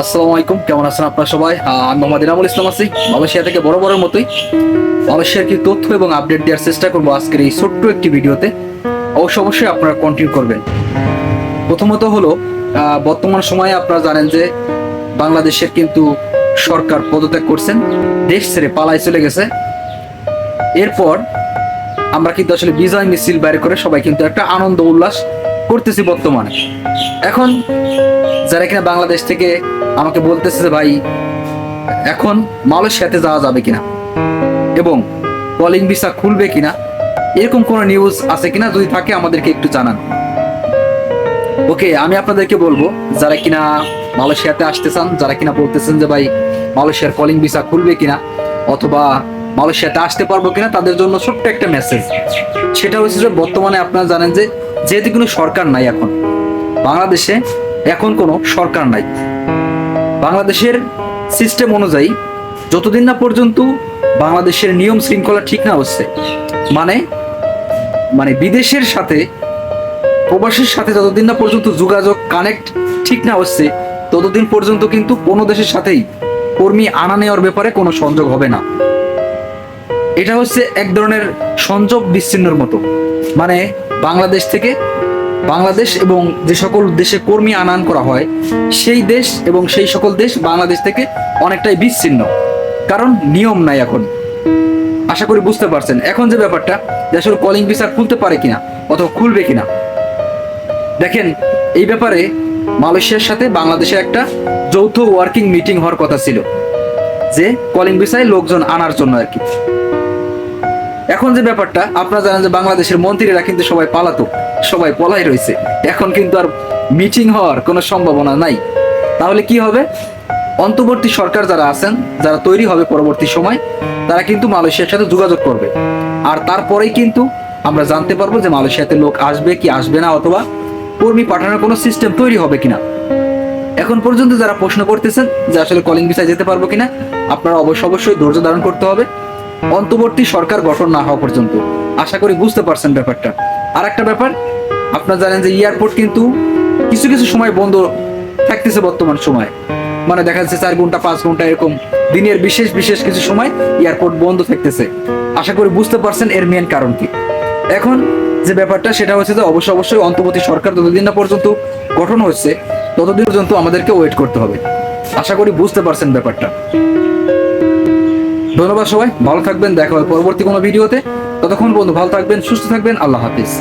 আসসালামু আলাইকুম, কেমন আছেন আপনারা সবাই? আমি মোহাম্মদ ইনামুল ইসলাম আছি। মালয়েশিয়া থেকে বড় বড়ের মতোই। মালয়েশিয়ার কি তথ্য এবং আপডেট দেওয়ার চেষ্টা করব আজকের এই ছোট্ট একটি ভিডিওতে। অবশ্য অবশ্যই আপনারা কন্টিনিউ করবেন। প্রথমত হলো বর্তমান সময়ে আপনারা জানেন যে বাংলাদেশের কিন্তু সরকার পদত্যাগ করছেন, দেশ ছেড়ে পালায় চলে গেছে। এরপর আমরা কিন্তু আসলে বিজয় মিছিল বাইরে করে সবাই কিন্তু একটা আনন্দ উল্লাস করতেছি বর্তমানে। এখন যারা কিনা বাংলাদেশ থেকে আমাকে বলতেছে যে ভাই, এখন মালয়েশিয়াতে যাওয়া যাবে কিনা? এবং কলিং ভিসা খুলবে কিনা? এরকম কোনো নিউজ আছে কিনা? যদি থাকে, আমাদেরকে একটু জানান। ওকে, আমি আপনাদেরকে বলব, যারা কিনা মালয়েশিয়াতে আসতে চান, যারা কিনা বলতেছেন যে ভাই, মালয়েশিয়ার কলিং ভিসা খুলবে কিনা, অথবা মালয়েশিয়াতে আসতে পারব কিনা, তাদের জন্য ছোট্ট একটা মেসেজ সেটা হচ্ছে যে, বর্তমানে আপনারা জানেন যে, যেহেতু কোনো সরকার নাই এখন, বাংলাদেশে এখন কোনো সরকার নাই। বাংলাদেশের সিস্টেম অনুযায়ী যতদিন না পর্যন্ত বাংলাদেশের নিয়ম শৃঙ্খলা ঠিক না হচ্ছে মানে মানে বিদেশের সাথে, প্রবাসীর সাথে যতদিন না পর্যন্ত যোগাযোগ কানেক্ট ঠিক না হচ্ছে, ততদিন পর্যন্ত কিন্তু কোনো দেশের সাথেই কর্মী আনা নেওয়ার ব্যাপারে কোনো সংযোগ হবে না। এটা হচ্ছে এক ধরনের সংযোগ বিচ্ছিন্নর মতো মানে বাংলাদেশ থেকে বাংলাদেশ এবং যে সকল দেশে কর্মী আনান করা হয়, সেই দেশ এবং সেই সকল দেশ বাংলাদেশ থেকে অনেকটাই বিচ্ছিন্ন, কারণ নিয়ম নাই এখন। আশা করি বুঝতে পারছেন। এখন যে ব্যাপারটা, যে আসলে কলিং ভিসা খুলতে পারে কিনা, অথবা খুলবে কিনা। দেখেন, এই ব্যাপারে মালয়েশিয়ার সাথে বাংলাদেশের একটা যৌথ ওয়ার্কিং মিটিং হওয়ার কথা ছিল, যে কলিং ভিসায় লোকজন আনার জন্য আর কি। এখন যে ব্যাপারটা, আপনারা জানেন যে বাংলাদেশের মন্ত্রীরা কিন্তু সবাই পালাতো সবাই পলাই রয়েছে। এখন কিন্তু আর মিটিং হওয়ার কোনো সম্ভাবনা নাই। তাহলে কি হবে? অন্তর্বর্তী সরকার যারা আছেন, যারা তৈরি হবে পরবর্তী সময়, তারা কিন্তু মালয়েশিয়ার সাথে যোগাযোগ করবে। আর তারপরেই কিন্তু আমরা জানতে পারব যে মালয়েশিয়াতে লোক আসবে কি আসবে না, অথবা কর্মী পাঠানোর কোনো সিস্টেম তৈরি হবে কিনা। এখন পর্যন্ত যারা প্রশ্ন করতেছেন যে আসলে কলিং ভিসায় যেতে পারব কিনা, আপনারা অবশ্য অবশ্যই ধৈর্য ধারণ করতে হবে। অন্তর্বর্তী সরকার গঠন না হওয়া পর্যন্ত। আশা করি বুঝতে পারছেন ব্যাপারটা। আর একটা ব্যাপার, আপনারা জানেন যে এয়ারপোর্ট কিন্তু কিছু কিছু সময় বন্ধ থাকতেছে বর্তমান সময়। মানে দেখা যাচ্ছে চার ঘণ্টা, পাঁচ ঘণ্টা এরকম দিনের বিশেষ বিশেষ কিছু সময় এয়ারপোর্ট বন্ধ থাকতেছে। আশা করি বুঝতে পারছেন এর মেন কারণ কি। এখন যে ব্যাপারটা, সেটা হচ্ছে যে অবশ্যই অবশ্যই অন্তর্বর্তী সরকার যতদিন না পর্যন্ত গঠন হচ্ছে ততদিন পর্যন্ত আমাদেরকে ওয়েট করতে হবে। আশা করি বুঝতে পারছেন ব্যাপারটা। ধন্যবাদ সবাই, ভালো থাকবেন, দেখা হবে পরবর্তী কোনো ভিডিওতে। ততক্ষণ বন্ধু, ভালো থাকবেন, সুস্থ থাকবেন, আল্লাহ হাফিজ।